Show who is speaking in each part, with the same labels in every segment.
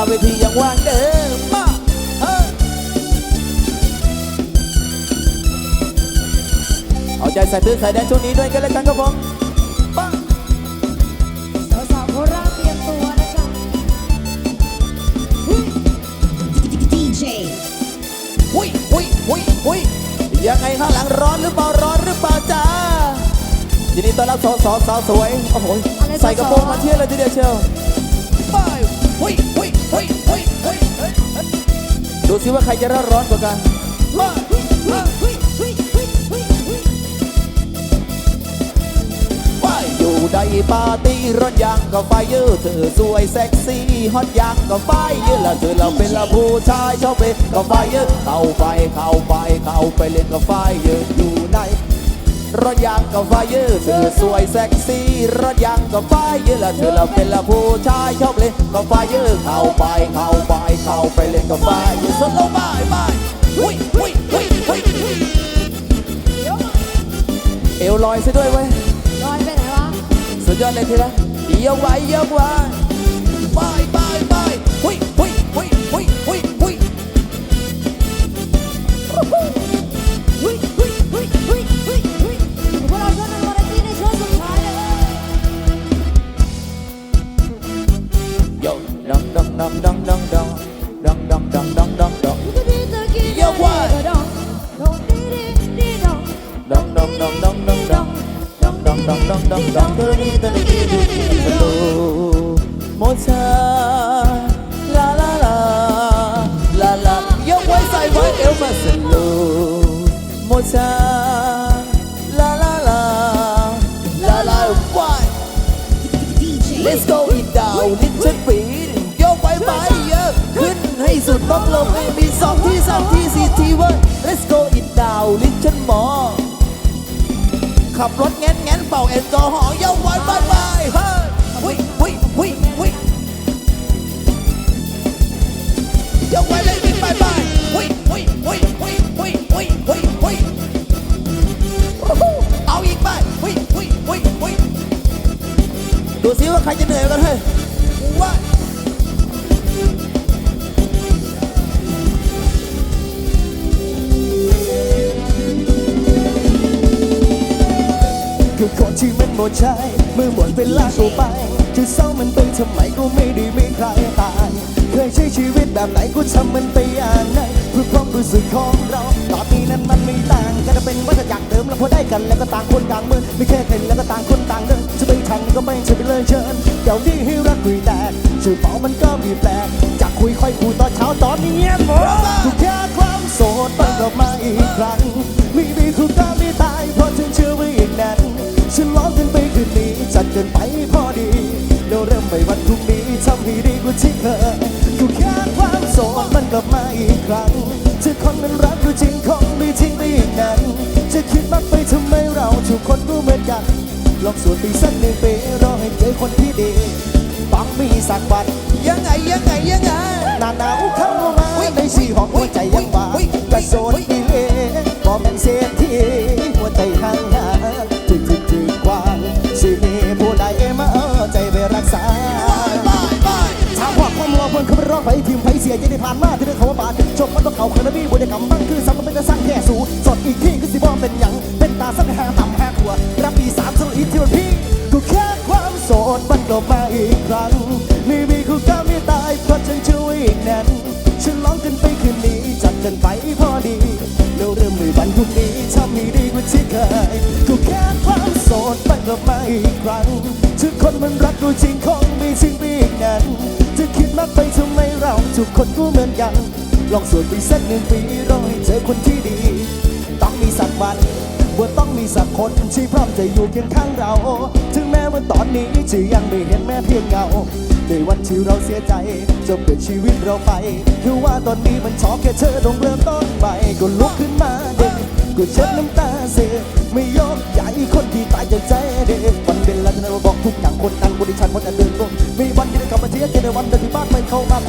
Speaker 1: าเวทียังว่างเดิมมาเออเอาใจใส่ตื้อไข่แดงช่วงนี้ด้วยกันแล้วกันครับผมมา
Speaker 2: สาวๆโคราชเตรียมตัวนะจ๊ะ
Speaker 3: DJ
Speaker 1: หุยหุยหุยหุยยังไงข้างหลังร้อนหรือเปล่าร้อนหรือเปล่าจ้ายินดีต้อนรับสาวสาวสาวสวยโอ้โหใส่กระโปรงมาเที่ยวเลยทีเดียวเชียว ดูสิว่าใครจะร้อนร้อนกว่ากันมา
Speaker 2: ย
Speaker 1: อยู่ในปาร์ตี้ร้อนยังก็ไฟเยอะเธอสวยเซ็กซี่ฮอตยังก็ไฟเยอะแล้วเธอเราเป็นละผู้ชายชอบเป็นก็ไฟเยอะเข้าไปเข้าไปเข้าไปเล่นก็ไฟเยอะอยู่ในรถยางก็ไฟเยอะเธอสวยเซ็กซี่รถยางก็ไฟเยอะแล้วเธอเราเป็นละผู้ชายชอบเล่นก็ไฟเยอะเข้าไปเข้าไป เข้าไปเล่นก็ไฟเยอะสดลงไปไปหุ้ยหุ้ยหุ้ยหุ้ยเอวลอยซะด้วยเว้ย
Speaker 2: ลอยไปไหนวะ
Speaker 1: สุดยอดเลยทีละยกไว้ยกไว้ไปไปไปหุย โมชาลาลาลาลาลาไว้
Speaker 3: DJ
Speaker 1: Let's go it down little bit ยกไปไปเยอะขึ้นให้สุดต้องลงให้มีสองที่สามที่สี่ที่เว้ย Let's go it down little more ขับรถแง้นแง้นเป่าแอลกอฮอล์ยกไว้ไปไปเฮ้ยหุยหุยหุยหุยยกไว้เลยบิดไปไปหุย คือ
Speaker 4: คนที่มันหมดใจเมื่อหมดเวลากูไปจะเศร้ามันไปทำไมกูไม่ได้มีใครตาย เคยใช้ชีวิตแบบไหนกูทำมันไปอย่างไหนเพื่อความรู้สึกของเราตอนนี้นั้นมันไม่ต่างกันเป็นวัฏจักรเดิมแล้วพอได้กันแล้วก็ต่างคนต่างมือไม่แค่เห็นแล้วก็ต่างคนต่างเดินจะไปทันก็ไม่ใช่ไปเลยเชิญเดี๋ยวนี้ให้รักคุยแตกชื่อเปามันก็มีแปลกจากคุยค่อยคุยตอนเช้าตอนนี้เงียหมด กินไปพอดีเดี๋ยวเริ่มไปวันพรุ่งนี้ทำให้ดีกว่าที่เคยกูแค่ความโสดมันกลับมาอีกครั้งจะคนมันรักดูจริงคงไม่ทิ้งไปอีกนั้น จะคิดมากไปทำไมเราทุกคนก็เหมือนกันลองสวดไปสักหนึ่งปีรอให้เจอคนที่ดีต้องมีสักวัน
Speaker 1: ยังไงยังไงยังไง
Speaker 4: หนาหนาวเข้ามาในสี่ห้องหัวใจยัง รอเพิ่นเขาไปร้องไปทีมไผเสียจะได้ผ่านมาที่ได้เขาว่าบาดจบมันต้องเขาเคยนะพี่บุญได้กำบังคือซ้ำมันเป็นจะสร้างแค่สูสดอีกที่คือสิบอกเป็นหยังเป็นตาสักหาต่ำหาขัวรับปีสามสโลอีกที่มันพี่กูแค่ความโสดมันกลับมาอีกครั้งไม่มีคู่กรรมไม่ตายเพราะฉันช่วยอีกแน่นฉันร้องกันไปคืนนี้จัดกันไปพอดีแล้วเริ่มในวันพรุ่งนี้ทำให้ดีกว่าที่เคยกูแค่ความโสดมันกลับมาอีกครั้งทุกคนมันรักกูจริงคงมีสิ่งไปอีกนั้ นจะคิดมากไปทำไมเราทุกคนก็เหมือนกัน ลองสวดไปสักหนึ่งปีรอให้เจอคนที่ดี ต้องมีสักวันว่าต้องมีสักคนที่พร้อมจะอยู่เคียงข้างเรา ถึงแม้ว่าตอนนี้จะยังไม่เห็นแม้เพียงเงาในวันที่เราเสียใจจบเปลี่ยนชีวิตเราไป คือว่าตอนนี้มันชอบแค่เธอต้องเริ่มต้นใหม่ก็ลุกขึ้นมาเด็กก็เช็ดน้ำตาเสียไม่ยอมใหญ่คนที่ตายจากใจ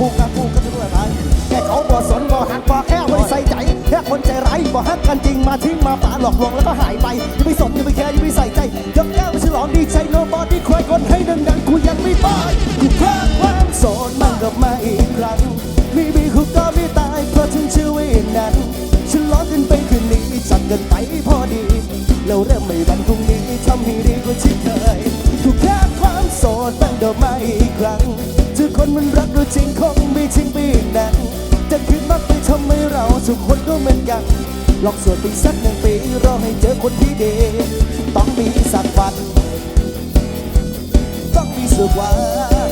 Speaker 4: กูกับกูก็จะด้วยไรแต่เขาบ่สนบ่หักบ่แค่ไม่ใส่ใจแค่คนใจไร้บ่หักกันจริงมาทิ้งมาป่าหลอกลวงแล้วก็หายไปยังไม่สนยังไม่แคร์ยังไม่ใส่ใจยกแก้วไปฉลองดีใจโนบอดี้ครายคนให้ดังๆกูยังไม่ไปกูพลาดความโสดมันกลับมาอีกครั้งมีบีคุกก็มีตายเพราะฉันชื่อวินนั้นฉันล้อขึ้นไปคืนนี้จัดเกินไปพอดีแล้วเริ่มไม่วันพรุ่งนี้ทำให้ดีกว่าที่เคยถูกแค่ความโสดมันเดาบมาอีกครั้ง คนมันรักด้วยจริงคงมีจริงปีนั้นจะคิดมากไปทำให้เราทุกคนก็เหมือนกัน ลองสวดไปสักหนึ่งปีรอให้เจอคนที่ดีต้องมีสักวัน ต้องมีสักวัน